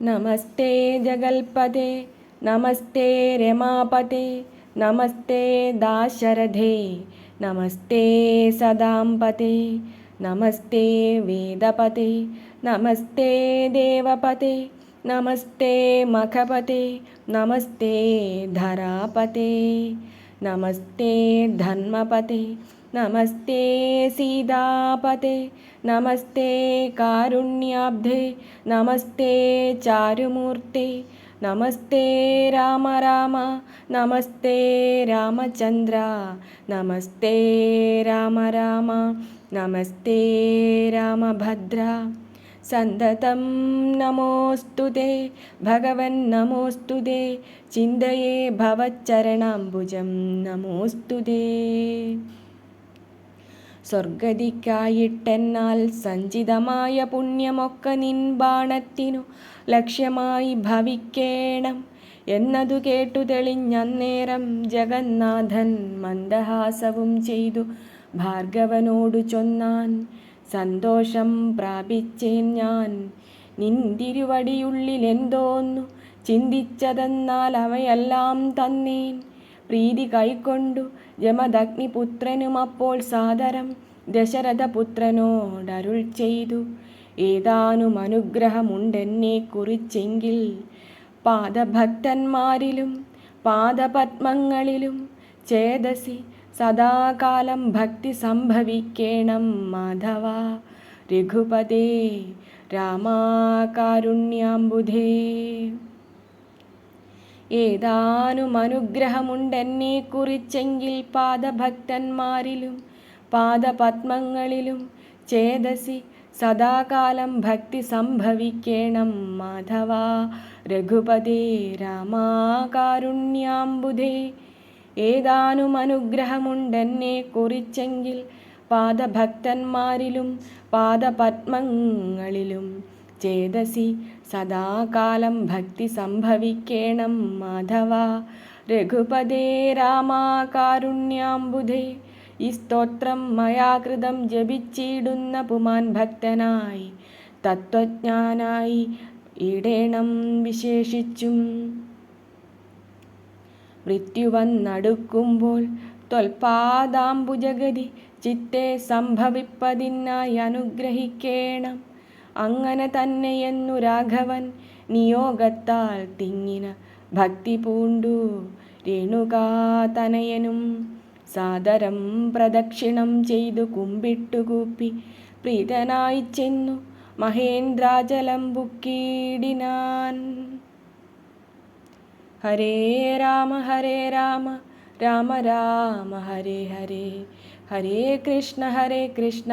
നമസ്തേ ജഗൽപദേ നമസ്തേ രമാപതേ നമസ്തേ ദാശരഥേ നമസ്തേ സദാംപതേ നമസ്തേ വേദപതേ നമസ്തേ ദേവപതേ നമസ്തേ മഖപതേ നമസ്തേ ധരാപതേ നമസ്തേ ധന്മപതേ നമസ്തേ സീതാപതേ നമസ്തേ കാരുണ്യാബ്ധേ നമസ്തേ ചാരുമൂർത്തി നമസ്തേ രാമ രാമ നമസ്തേ രാമചന്ദ്ര നമസ്തേ രാമ രാമ നമസ്തേ രാമഭദ്ര. സന്തതം നമോസ്തു തേ ഭഗവൻ നമോസ്തു തേ ചിന്തയേ ഭവച്ചരണാംബുജം നമോസ്തു സ്വർഗതിക്കായിട്ടെന്നാൽ സഞ്ചിതമായ പുണ്യമൊക്കെ നിൻ ബാണത്തിനു ലക്ഷ്യമായി ഭവിക്കേണം. എന്നതു കേട്ടു തെളിഞ്ഞന്നേരം ജഗന്നാഥൻ മന്ദഹാസവും ചെയ്തു. ഭാർഗവനോടു ചൊന്നാൻ സന്തോഷം പ്രാപിച്ചേൻ ഞാൻ. നിന്തിരുവടിയുള്ളിലെന്തോന്നു ചിന്തിച്ചതെന്നാൽ അവയെല്ലാം തന്നേൻ. പ്രീതി കൈക്കൊണ്ടു. ജമദഗ്നിപുത്രനും അപ്പോൾ സാദരം. ദശരഥപുത്രനോടരുൾ ചെയ്തു. ഏതാനും അനുഗ്രഹമുണ്ടെന്നെ കുറിച്ചെങ്കിൽ പാദഭക്തന്മാരിലും പാദപത്മങ്ങളിലും ചേതസി സദാകാലം ഭക്തി സംഭവിക്കേണം മാധവ. രഘുപതേ രാമാകാരുണ്യാംബുധേ. ഏതാനും അനുഗ്രഹമുണ്ടെന്നെ കുറിച്ചെങ്കിൽ പാദഭക്തന്മാരിലും പാദപത്മങ്ങളിലും ചേതസി സദാകാലം ഭക്തി സംഭവിക്കണം മാധവ. രഘുപതേ രാമാകാരുണ്യാംബുധേ. ഏതാനും അനുഗ്രഹമുണ്ടെന്നെ കുറിച്ചെങ്കിൽ പാദഭക്തന്മാരിലും പാദപത്മങ്ങളിലും ചേതസി സദാകാലം ഭക്തി സംഭവിക്കേണം മാധവ. രഘുപദേ രാമാകാരുണ്യാംബുധേ ഈ സ്തോത്രം മയാ കൃതം ജപിച്ചിടുന്ന പുമാൻ ഭക്തനായി തത്വജ്ഞാനായി ഇടേണം വിശേഷിച്ചും. മൃത്യുവന്നടുക്കുമ്പോൾ തൊൽപാദാംബുജഗതി ചിത്തെ സംഭവിപ്പതിനായി അനുഗ്രഹിക്കേണം. അങ്ങനെ തന്നെയെന്നു രാഘവൻ നിയോഗത്താൽ തിങ്ങിന ഭക്തി പൂണ്ടു. രേണുകാതനയനും സാദരം പ്രദക്ഷിണം ചെയ്തു കുമ്പിട്ടുകൂപ്പി പ്രീതനായി ചെന്നു മഹേന്ദ്രാചലം ബുക്കീടിനാൻ. ഹരേ രാമ ഹരേ രാമ രാമ രാമ ഹരേ ഹരേ. ഹരേ കൃഷ്ണ ഹരേ കൃഷ്ണ